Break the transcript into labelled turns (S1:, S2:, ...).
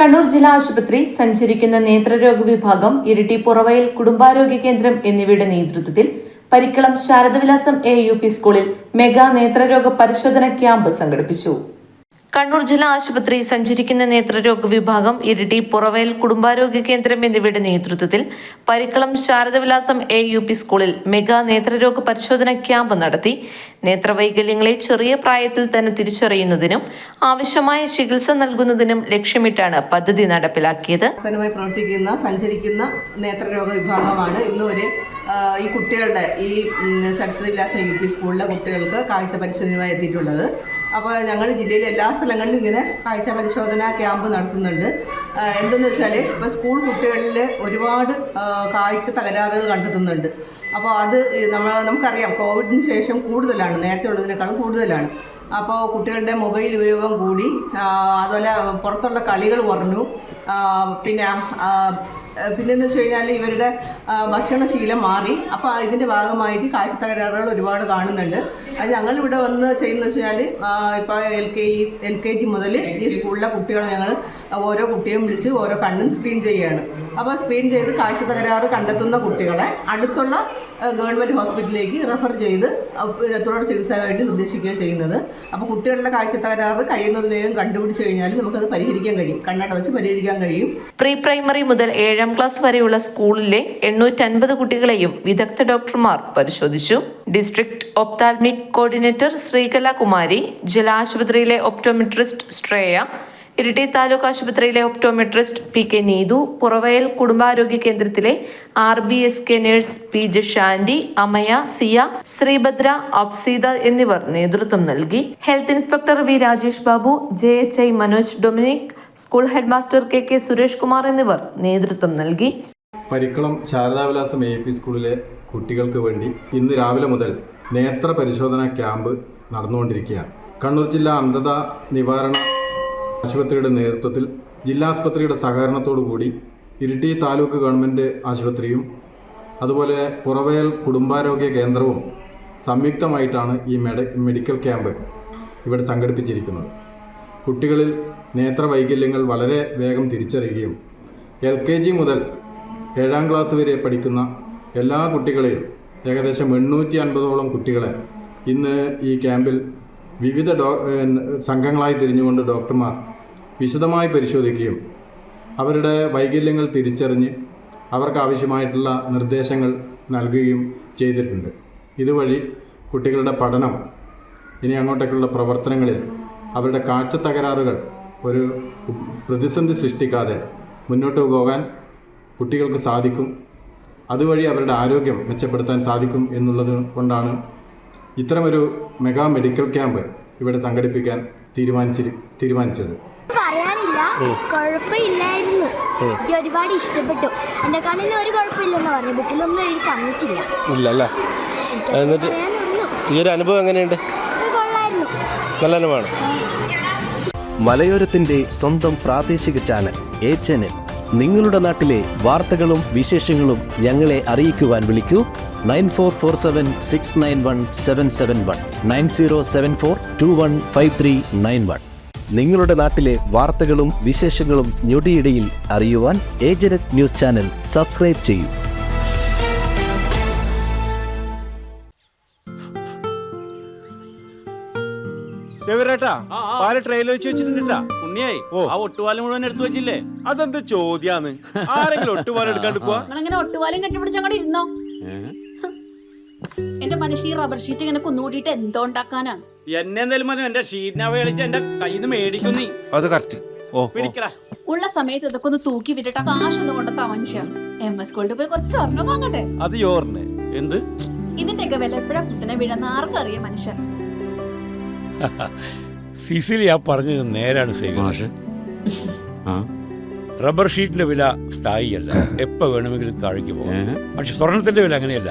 S1: കണ്ണൂർ ജില്ലാ ആശുപത്രി സഞ്ചരിക്കുന്ന നേത്രരോഗ വിഭാഗം ഇരിട്ടി പുറവയൽ കുടുംബാരോഗ്യ കേന്ദ്രം എന്നിവയുടെ നേതൃത്വത്തിൽ Parikkalam Sharadavilasam A U P സ്കൂളിൽ മെഗാ നേത്രരോഗ പരിശോധന ക്യാമ്പ് സംഘടിപ്പിച്ചു. കണ്ണൂർ ജില്ലാ ആശുപത്രി സഞ്ചരിക്കുന്ന നേത്രരോഗ വിഭാഗം ഇരിട്ടി പുറവയൽ കുടുംബാരോഗ്യ കേന്ദ്രം എന്നിവയുടെ നേതൃത്വത്തിൽ Parikkalam Sharadavilasam A U P സ്കൂളിൽ മെഗാ നേത്രരോഗ പരിശോധന ക്യാമ്പ് നടത്തി. നേത്രവൈകല്യങ്ങളെ ചെറിയ പ്രായത്തിൽ തന്നെ തിരിച്ചറിയുന്നതിനും ആവശ്യമായ ചികിത്സ നൽകുന്നതിനും ലക്ഷ്യമിട്ടാണ് പദ്ധതി നടപ്പിലാക്കിയത്.
S2: പ്രവർത്തിക്കുന്ന സഞ്ചരിക്കുന്ന നേത്രരോഗ വിഭാഗമാണ് ഇന്ന് ഒരു ഈ കുട്ടികളുടെ ഈ സരസ്വതി വിലാസ യു പി സ്കൂളിലെ കുട്ടികൾക്ക് കാഴ്ച പരിശോധനയുമായി എത്തിയിട്ടുള്ളത്. അപ്പോൾ ഞങ്ങൾ ജില്ലയിലെ എല്ലാ സ്ഥലങ്ങളിലും ഇങ്ങനെ കാഴ്ച പരിശോധന ക്യാമ്പ് നടത്തുന്നുണ്ട്. എന്തെന്ന് വെച്ചാൽ ഇപ്പോൾ സ്കൂൾ കുട്ടികളിൽ ഒരുപാട് കാഴ്ച തകരാറുകൾ കണ്ടെത്തുന്നുണ്ട്. അപ്പോൾ അത് നമ്മൾ നമുക്കറിയാം കോവിഡിന് ശേഷം കൂടുതലാണ് നേരത്തെ ഉള്ളതിനേക്കാളും കൂടുതലാണ്. അപ്പോൾ കുട്ടികളുടെ മൊബൈൽ ഉപയോഗം കൂടി അതുപോലെ പുറത്തുള്ള കളികൾ കുറഞ്ഞു. പിന്നെ പിന്നെന്ന് വെച്ച് കഴിഞ്ഞാൽ ഇവരുടെ ഭക്ഷണശീലം മാറി. അപ്പോൾ ഇതിന്റെ ഭാഗമായിട്ട് കാഴ്ച തകരാറുകൾ ഒരുപാട് കാണുന്നുണ്ട്. അത് ഞങ്ങൾ ഇവിടെ വന്ന് ചെയ്യുന്നത് വെച്ച് കഴിഞ്ഞാൽ ഇപ്പോൾ L K E L K G മുതൽ ഈ സ്കൂളിലെ കുട്ടികളെ ഞങ്ങൾ ഓരോ കുട്ടിയും വിളിച്ച് ഓരോ കണ്ണും സ്ക്രീൻ ചെയ്യുകയാണ്. അപ്പോൾ സ്ക്രീൻ ചെയ്ത് കാഴ്ച തകരാറ് കണ്ടെത്തുന്ന കുട്ടികളെ അടുത്തുള്ള ഗവൺമെന്റ് ഹോസ്പിറ്റലിലേക്ക് റെഫർ ചെയ്ത് എത്രയോട് ചികിത്സ വേണ്ടി നിർദ്ദേശിക്കുകയും ചെയ്യുന്നത്. അപ്പോൾ കുട്ടികളുടെ കാഴ്ച തകരാറ് കഴിയുന്നത് വേഗം കണ്ടുപിടിച്ച് കഴിഞ്ഞാൽ നമുക്കത് പരിഹരിക്കാൻ കഴിയും. കണ്ണട വെച്ച് പരിഹരിക്കാൻ കഴിയും.
S1: പ്രീ പ്രൈമറി മുതൽ ഏഴാം ക്ലാസ് വരെയുള്ള സ്കൂളിലെ എണ്ണൂറ്റൻപത് കുട്ടികളെയും വിദഗ്ധ ഡോക്ടർമാർ പരിശോധിച്ചു. District ophthalmic coordinator Sreekala Kumari ജില്ലാ ആശുപത്രിയിലെ ഒപ്റ്റോമെട്രിസ്റ്റ് ശ്രേയ ഇരിട്ടി താലൂക്ക് ആശുപത്രിയിലെ optometrist P K Neethu Puravayal കുടുംബാരോഗ്യ കേന്ദ്രത്തിലെ R B S K nurse P J Shandy Amaya Siya Sreebhadra Afseeda എന്നിവർ നേതൃത്വം നൽകി. Health inspector V Rajesh Babu J H I Manoj Dominic school headmaster K K Suresh Kumar എന്നിവർ നേതൃത്വം നൽകി.
S3: Parikkalam Sharadavilasam A P സ്കൂളിലെ കുട്ടികൾക്ക് വേണ്ടി ഇന്ന് രാവിലെ മുതൽ നേത്ര പരിശോധന ക്യാമ്പ് നടന്നുകൊണ്ടിരിക്കുകയാണ്. കണ്ണൂർ ജില്ലാ അന്ധത നിവാരണ ആശുപത്രിയുടെ നേതൃത്വത്തിൽ ജില്ലാ ആശുപത്രിയുടെ സഹകരണത്തോടു കൂടി ഇരിട്ടി താലൂക്ക് ഗവൺമെന്റ് ആശുപത്രിയും അതുപോലെ പുറവയൽ കുടുംബാരോഗ്യ കേന്ദ്രവും സംയുക്തമായിട്ടാണ് ഈ മെഡ മെഡിക്കൽ ക്യാമ്പ് ഇവിടെ സംഘടിപ്പിച്ചിരിക്കുന്നത്. കുട്ടികളിൽ നേത്രവൈകല്യങ്ങൾ വളരെ വേഗം തിരിച്ചറിയുകയും എൽ കെ ജി മുതൽ ഏഴാം ക്ലാസ് വരെ പഠിക്കുന്ന എല്ലാ കുട്ടികളെയും ഏകദേശം എണ്ണൂറ്റി അൻപതോളം കുട്ടികളെ ഇന്ന് ഈ ക്യാമ്പിൽ വിവിധ ഡോ സംഘങ്ങളായി തിരിഞ്ഞുകൊണ്ട് ഡോക്ടർമാർ വിശദമായി പരിശോധിക്കുകയും അവരുടെ വൈകല്യങ്ങൾ തിരിച്ചറിഞ്ഞ് അവർക്ക് ആവശ്യമായിട്ടുള്ള നിർദ്ദേശങ്ങൾ നൽകുകയും ചെയ്തിട്ടുണ്ട്. ഇതുവഴി കുട്ടികളുടെ പഠനം ഇനി അങ്ങോട്ടേക്കുള്ള പ്രവർത്തനങ്ങളിൽ അവരുടെ കാഴ്ച തകരാറുകൾ ഒരു പ്രതിസന്ധി സൃഷ്ടിക്കാതെ മുന്നോട്ട് പോകാൻ കുട്ടികൾക്ക് സാധിക്കും. അതുവഴി അവരുടെ ആരോഗ്യം മെച്ചപ്പെടുത്താൻ സാധിക്കും എന്നുള്ളത് കൊണ്ടാണ് ഇത്തരമൊരു മെഗാ മെഡിക്കൽ ക്യാമ്പ് ഇവിടെ സംഘടിപ്പിക്കാൻ തീരുമാനിച്ചിരി തീരുമാനിച്ചത്.
S4: പറയാനില്ല. കുഴപ്പമില്ലായിരുന്നു. എനിക്ക് ഒരുപാട് ഇഷ്ടപ്പെട്ടു. എന്റെ കണ്ണിന് ഒരു കുഴപ്പമില്ലെന്ന് പറഞ്ഞു. ബുക്കിലൊന്നും എഴുതി തന്നിട്ടില്ല.
S5: ഇല്ല
S4: അല്ലേ
S5: എന്നിട്ട് ഈ ഒരു അനുഭവം എങ്ങനെയുണ്ട്? നല്ല അനുഭവമാണ്.
S6: മലയോരത്തിന്റെ സ്വന്തം പ്രാദേശിക ചാനൽ എ ചാനൽ. നിങ്ങളുടെ നാട്ടിലെ വാർത്തകളും വിശേഷങ്ങളും ഞങ്ങളെ അറിയിക്കുവാൻ വിളിക്കൂ. Nine four four seven six nine one seven seven one nine zero seven four two one five three nine one. നിങ്ങളുടെ നാട്ടിലെ വാർത്തകളും വിശേഷങ്ങളും ഞൊടിയിടയിൽ അറിയുവാൻ ഏജനറ്റ് ന്യൂസ് ചാനൽ സബ്സ്ക്രൈബ് ചെയ്യൂ.
S7: ചെവിരേട്ടാ. പാൽ വെച്ച് വെച്ചിട്ടുണ്ടാ
S8: ഉണ്ണിയായി
S7: ഓ.
S8: ആ ഒട്ടുപാലം മുഴുവൻ എടുത്തു വെച്ചില്ലേ?
S7: അതെന്ത് ചോദ്യാന്ന്? ആരെങ്കിലും ഒട്ടുപാലം എടുക്കാണ്ട് പോവാ?
S9: നിങ്ങളിങ്ങനെ ഒട്ടുപാലും കെട്ടിപ്പിടിച്ച് അങ്ങോട്ട് ഇരുന്നോ? എന്റെ മനുഷ്യ ഈ റബ്ബർ ഷീറ്റ് ഇങ്ങനെ കുന്നുകൂടിയിട്ട് എന്തോ ഉണ്ടാക്കാനാ
S8: എന്നെ എന്തായാലും മതി എന്റെ ഷീറ്റിനെ കളിച്ച് എന്റെ കയ്യിൽ നിന്ന് മേടിക്കും നീ.
S7: അത് കറക്റ്റ് ഓ.
S8: പിടിക്കടാ
S9: ഉള്ള സമയത്ത് ഇതൊക്കെ ഒന്ന് തൂക്കി വിട്ടിട്ട് കാശൊന്നും കൊണ്ടെത്താ മനുഷ്യ എം എസ് സ്കൂളിൽ പോയി കുറച്ച് സ്വർണം വാങ്ങട്ടെ.
S7: അത് യോറിന്.
S8: എന്ത്?
S9: ഇതിന്റെയൊക്കെ വില എപ്പോഴാ കുത്തനെ വീഴുന്ന ആർക്കറിയാം മനുഷ്യ
S10: സിസിലി ആ പറഞ്ഞത് നേരാണ് സേവ
S8: ആ?
S10: റബ്ബർ ഷീറ്റിന്റെ വില സ്ഥായിയല്ല. എപ്പോ വേണമെങ്കിലും താഴേക്ക് പോകാം. പക്ഷെ സ്വർണത്തിന്റെ വില അങ്ങനെയല്ല.